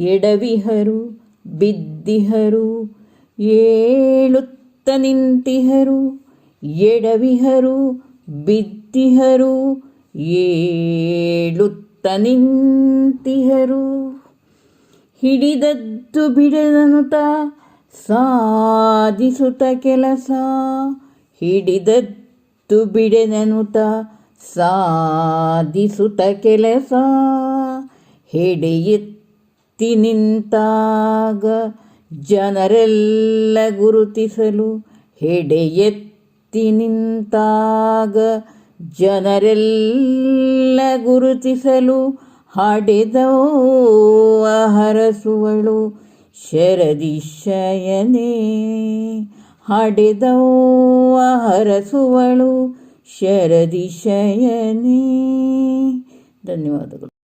ಎಡವಿಹರು, ಬಿದ್ದಿಹರು, ಏಳುತ್ತ ನಿಂತಿಹರು, ಎಡವಿಹರು, ಬಿದ್ದಿಹರು, ಏಳುತ್ತ ನಿಂತಿಹರು. ಹಿಡಿದದ್ದು ಬಿಡದನುತ ಸಾಧಿಸುತ್ತ ಕೆಲಸ. ಹಿಡಿದದ್ದು ಬಿಡದನುತ ಸಾಧಿಸುತ್ತ ಕೆಲಸ. ಹೆಡೆಯೆತ್ತಿ ನಿಂತಾಗ ಜನರೆಲ್ಲ ಗುರುತಿಸಲು ಹೆಡೆಯೆತ್ತಿ ನಿಂತಾಗ ಜನರೆಲ್ಲ ಗುರುತಿಸಲು ಹಡೆದವ ಹರಸುವಳು ಶರದಿಶಯನೇ ಹಡೆದವ ಹರಸುವಳು ಶರದಿಶಯನೇ ಧನ್ಯವಾದಗಳು.